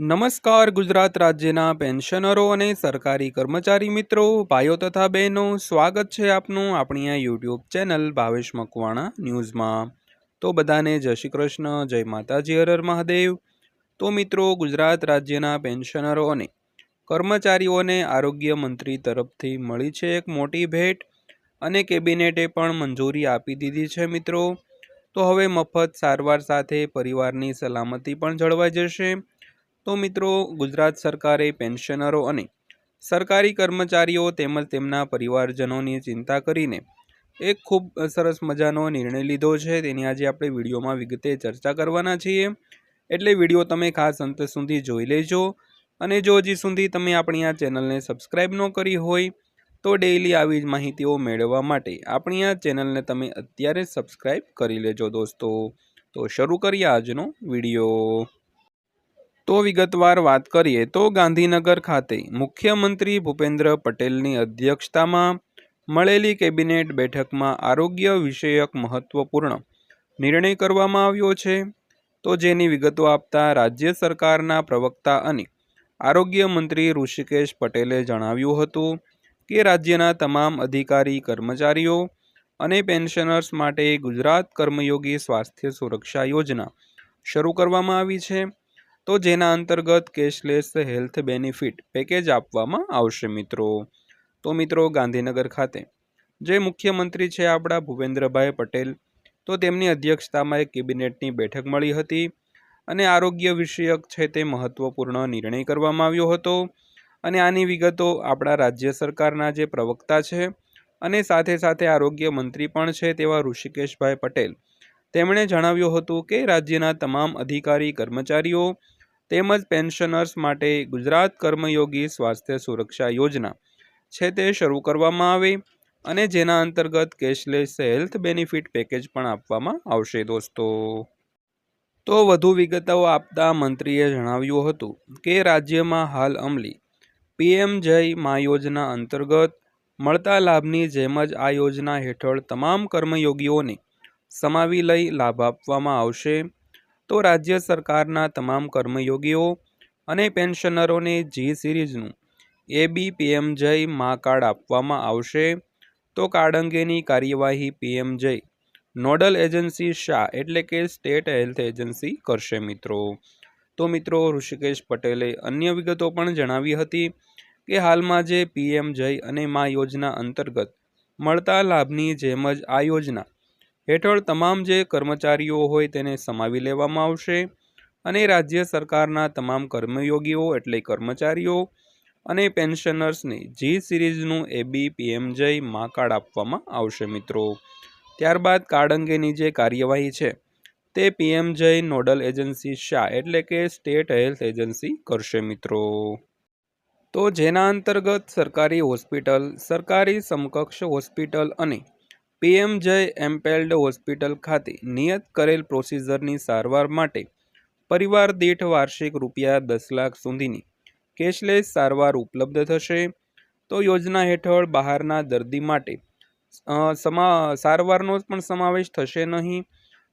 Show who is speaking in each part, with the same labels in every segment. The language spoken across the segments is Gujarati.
Speaker 1: નમસ્કાર, ગુજરાત રાજ્યના પેન્શનરો અને સરકારી કર્મચારી મિત્રો, ભાઈઓ તથા બહેનો, સ્વાગત છે આપનું આપણી આ યુટ્યુબ ચેનલ ભાવેશ મકવાણા ન્યૂઝમાં. તો બધાને જય શ્રી કૃષ્ણ, જય માતાજી હરર મહાદેવ. તો મિત્રો, ગુજરાત રાજ્યના પેન્શનરો અને કર્મચારીઓને આરોગ્ય મંત્રી તરફથી મળી છે એક મોટી ભેટ અને કેબિનેટે પણ મંજૂરી આપી દીધી છે મિત્રો. તો હવે મફત સારવાર સાથે પરિવારની સલામતી પણ જળવાઈ જશે. તો મિત્રો, ગુજરાત સરકારે પેન્શનરો અને સરકારી કર્મચારીઓ તેમજ તેમના પરિવારજનોની ચિંતા કરીને એક ખૂબ સરસ મજાનો નિર્ણય લીધો છે. તેની આજે આપણે વિડીયોમાં વિગતે ચર્ચા કરવાના છીએ. એટલે વીડિયો તમે ખાસ અંત સુધી જોઈ લેજો અને જો હજી સુધી તમે આપણી આ ચેનલને સબસ્ક્રાઈબ ન કરી હોય, તો ડેઈલી આવી જ માહિતીઓ મેળવવા માટે આપણી આ ચેનલને તમે અત્યારે સબસ્ક્રાઈબ કરી લેજો દોસ્તો. તો શરૂ કરીએ આજનો વીડિયો. તો વિગતવાર વાત કરીએ તો ગાંધીનગર ખાતે મુખ્યમંત્રી ભૂપેન્દ્ર પટેલની અધ્યક્ષતામાં મળેલી કેબિનેટ બેઠકમાં આરોગ્ય વિષયક મહત્વપૂર્ણ નિર્ણય કરવામાં આવ્યો છે. તો જેની વિગતો આપતા રાજ્ય સરકારના પ્રવક્તા અને આરોગ્ય મંત્રી ઋષિકેશ પટેલે જણાવ્યું હતું કે રાજ્યના તમામ અધિકારી કર્મચારીઓ અને પેન્શનર્સ માટે ગુજરાત કર્મયોગી સ્વાસ્થ્ય સુરક્ષા યોજના શરૂ કરવામાં આવી છે. તો જેના અંતર્ગત કેશલેસ હેલ્થ બેનિફિટ પેકેજ આપવામાં આવશે મિત્રો. તો મિત્રો ગાંધીનગર ખાતે જે મુખ્યમંત્રી છે આપણા ભૂપેન્દ્રભાઈ પટેલ, તો તેમની અધ્યક્ષતામાં એક કેબિનેટની બેઠક મળી હતી અને આરોગ્ય વિષયક છે તે મહત્વપૂર્ણ નિર્ણય કરવામાં આવ્યો હતો અને આની વિગતો આપણા રાજ્ય સરકારના જે પ્રવક્તા છે અને સાથે સાથે આરોગ્ય મંત્રી પણ છે તેવા ઋષિકેશભાઈ પટેલ. તેમણે જણાવ્યું હતું કે રાજ્યના તમામ અધિકારી કર્મચારીઓ તેમજ પેન્શનર્સ માટે ગુજરાત કર્મયોગી સ્વાસ્થ્ય સુરક્ષા યોજના છે તે શરૂ કરવામાં આવે અને જેના અંતર્ગત કેશલેસ હેલ્થ બેનિફિટ પેકેજ પણ આપવામાં આવશે દોસ્તો. તો વધુ વિગતો આપતા મંત્રીએ જણાવ્યું હતું કે રાજ્યમાં હાલ અમલી પીએમ જય મા યોજના અંતર્ગત મળતા લાભની જેમ જ આ યોજના હેઠળ તમામ કર્મયોગીઓને સમાવી લઈ લાભ આપવામાં આવશે. તો રાજ્ય સરકારના તમામ કર્મયોગીઓ અને પેન્શનરોને જી સિરીઝનું એબી પીએમ જય મા કાર્ડ આપવામાં આવશે. તો કાર્ડ અંગેની કાર્યવાહી પીએમ જય નોડલ એજન્સી શાહ એટલે કે સ્ટેટ હેલ્થ એજન્સી કરશે મિત્રો. તો મિત્રો ઋષિકેશ પટેલે અન્ય વિગતો પણ જણાવી હતી કે હાલમાં જે પીએમ જય અને મા યોજના અંતર્ગત મળતા લાભની જેમ જ આ યોજના હેઠળ તમામ જે કર્મચારીઓ હોય તેને સમાવી લેવામાં આવશે અને રાજ્ય સરકારના તમામ કર્મયોગીઓ એટલે કર્મચારીઓ અને પેન્શનર્સને જી સિરીઝનું એબી પીએમજય મા કાર્ડ આપવામાં આવશે મિત્રો. ત્યારબાદ કાર્ડ અંગેની જે કાર્યવાહી છે તે પીએમ જય નોડલ એજન્સી શાહ એટલે કે સ્ટેટ હેલ્થ એજન્સી કરશે મિત્રો. તો જેના અંતર્ગત સરકારી હોસ્પિટલ, સરકારી સમકક્ષ હોસ્પિટલ અને પીએમ જય એમ્પેલ્ડ હોસ્પિટલ ખાતે નિયત કરેલ પ્રોસિઝરની સારવાર માટે પરિવાર દીઠ વાર્ષિક રૂપિયા દસ લાખ સુધીની કેશલેસ સારવાર ઉપલબ્ધ થશે. તો યોજના હેઠળ બહારના દર્દી માટે સમા, સારવારનો પણ સમાવેશ થશે નહીં.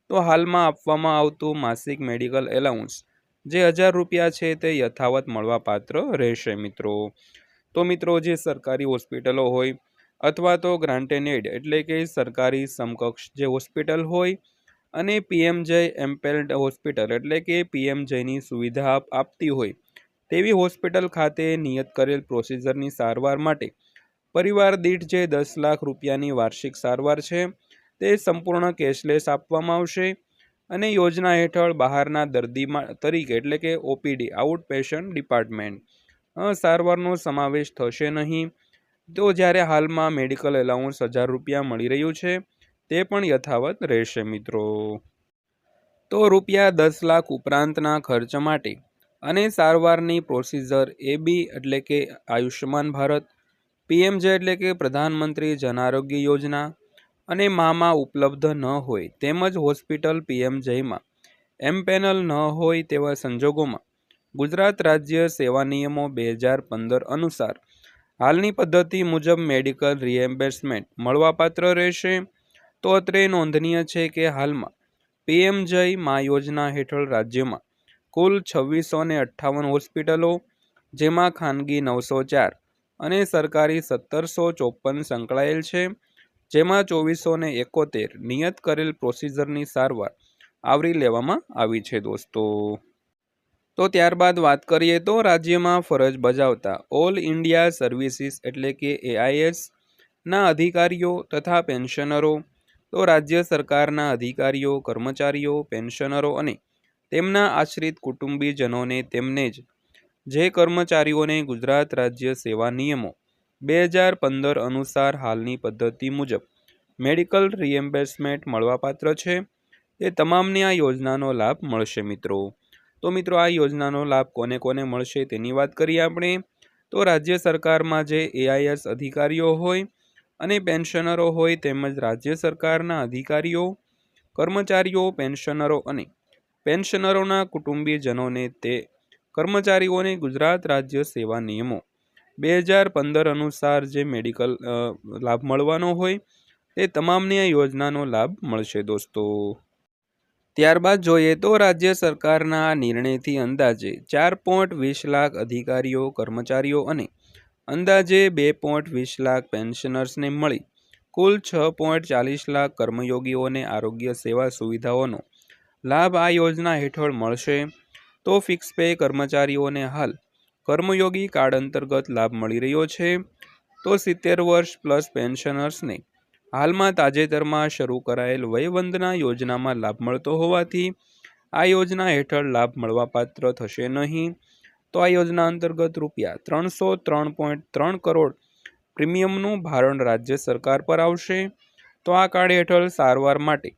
Speaker 1: તો હાલમાં આપવામાં આવતું માસિક મેડિકલ એલાઉન્સ જે હજાર રૂપિયા છે તે યથાવત મળવાપાત્ર રહેશે મિત્રો. તો મિત્રો, જે સરકારી હોસ્પિટલો હોય અથવા તો ગ્રાન્ટેડ એટલે કે સરકારી સમકક્ષ જે હોસ્પિટલ હોય અને પીએમજય એમ્પેલ્ડ હોસ્પિટલ એટલે કે પીએમજયની સુવિધા આપતી હોય તેવી હોસ્પિટલ ખાતે નિયત કરેલ પ્રોસિજરની સારવાર માટે પરિવાર દીઠ જે દસ લાખ રૂપિયાની વાર્ષિક સારવાર છે તે સંપૂર્ણ કેશલેસ આપવામાં આવશે અને યોજના હેઠળ બહારના દર્દી તરીકે એટલે કે ઓપીડી આઉટ પેશન્ટ ડિપાર્ટમેન્ટ સારવારનો સમાવેશ થશે નહીં. તો જ્યારે હાલમાં મેડિકલ એલાઉન્સ હજાર રૂપિયા મળી રહ્યું છે, તે પણ યથાવત રહેશે મિત્રો. તો રૂપિયા દસ લાખ ઉપરાંતના ખર્ચ માટે અને સારવારની પ્રોસિજર એ બી એટલે કે આયુષ્યમાન ભારત, પીએમજે એટલે કે પ્રધાનમંત્રી જન આરોગ્ય યોજના અને મામાં ઉપલબ્ધ ન હોય તેમજ હોસ્પિટલ પીએમજેમાં એમ પેનલ ન હોય તેવા સંજોગોમાં ગુજરાત રાજ્ય સેવા નિયમો બે હજાર પંદર અનુસાર હાલની પદ્ધતિ મુજબ મેડિકલ રિએમ્બર્સમેન્ટ મળવાપાત્ર રહેશે. તો અત્રે નોંધનીય છે કે હાલમાં પીએમ જય મા યોજના હેઠળ રાજ્યમાં કુલ છવ્વીસો ને અઠ્ઠાવન હોસ્પિટલો, જેમાં ખાનગી નવસો ચાર અને સરકારી સત્તરસો ચોપન સંકળાયેલ છે, જેમાં ચોવીસો ને એકોતેર નિયત કરેલ પ્રોસિજરની સારવાર આવરી લેવામાં આવી છે દોસ્તો. તો ત્યારબાદ વાત કરીએ તો રાજ્યમાં ફરજ બજાવતા ઓલ ઇન્ડિયા સર્વિસીસ એટલે કે એઆઈએસના અધિકારીઓ તથા પેન્શનરો, તો રાજ્ય સરકારના અધિકારીઓ, કર્મચારીઓ, પેન્શનરો અને તેમના આશ્રિત કુટુંબીજનોને તેમને જ, જે કર્મચારીઓને ગુજરાત રાજ્ય સેવા નિયમો બે હજાર પંદર અનુસાર હાલની પદ્ધતિ મુજબ મેડિકલ રિએમ્બર્સમેન્ટ મળવાપાત્ર છે. એ તમામને આ યોજનાનો લાભ મળશે મિત્રો. તો મિત્રો આ યોજનાનો લાભ કોને કોને મળશે તેની વાત કરીએ આપણે. તો રાજ્ય સરકારમાં જે એઆઈએસ અધિકારીઓ હોય અને પેન્શનરો હોય તેમજ રાજ્ય સરકારના અધિકારીઓ, કર્મચારીઓ, પેન્શનરો અને પેન્શનરોના કુટુંબીજનોને તે કર્મચારીઓને ગુજરાત રાજ્ય સેવા નિયમો બે હજાર પંદર અનુસાર જે મેડિકલ લાભ મળવાનો હોય તે તમામને આ યોજનાનો લાભ મળશે દોસ્તો. ત્યારબાદ જોઈએ તો રાજ્ય સરકારના નિર્ણયથી અંદાજે ચાર પોઈન્ટ વીસ લાખ અધિકારીઓ, કર્મચારીઓ અને અંદાજે બે પોઈન્ટ વીસ લાખ પેન્શનર્સને મળી. કુલ છ પોઈન્ટ ચાલીસ લાખ કર્મયોગીઓને આરોગ્ય સેવા સુવિધાઓનો લાભ આ યોજના હેઠળ મળશે. તો ફિક્સ પે કર્મચારીઓને હાલ કર્મયોગી કાર્ડ અંતર્ગત લાભ મળી રહ્યો છે. તો સિત્તેર વર્ષ પ્લસ પેન્શનર્સને હાલમાં તાજેતરમાં શરૂ કરાયેલ વયવંદના યોજનામાં લાભ મળતો હોવાથી આ યોજના હેઠળ લાભ મળવાપાત્ર થશે નહીં. તો આ યોજના અંતર્ગત રૂપિયા ત્રણસો ત્રણ પોઈન્ટ ત્રણ કરોડ પ્રીમિયમનું ભારણ રાજ્ય સરકાર પર આવશે. તો આ કાર્ડ હેઠળ સારવાર માટે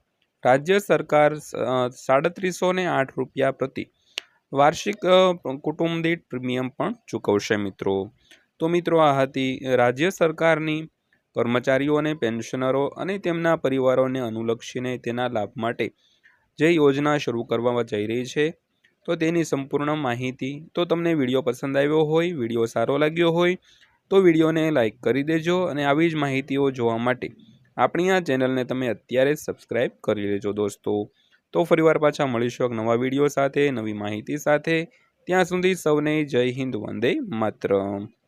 Speaker 1: રાજ્ય સરકાર સાડત્રીસો ને આઠ રૂપિયા પ્રતિ વાર્ષિક કુટુંબ દીઠ પ્રીમિયમ પણ ચૂકવશે મિત્રો. તો મિત્રો આ હતી રાજ્ય સરકારની કર્મચારીઓ અને પેન્શનરો અને તેમના પરિવારોને અનુલક્ષીને તેના લાભ માટે જે યોજના શરૂ કરવામાં જઈ રહી છે, તો તેની સંપૂર્ણ માહિતી, તો તમને વીડિયો પસંદ આવ્યો હોય, વીડિયો સારો લાગ્યો હોય, તો વિડીયોને લાઇક કરી દેજો અને આવી જ માહિતીઓ જોવા માટે આપણી આ ચેનલને તમે અત્યારે જ સબસ્ક્રાઈબ કરી લેજો દોસ્તો. તો ફરીવાર પાછા મળીશું એક નવા વીડિયો સાથે, નવી માહિતી સાથે. ત્યાં સુધી સૌને જય હિન્દ, વંદે માતરમ.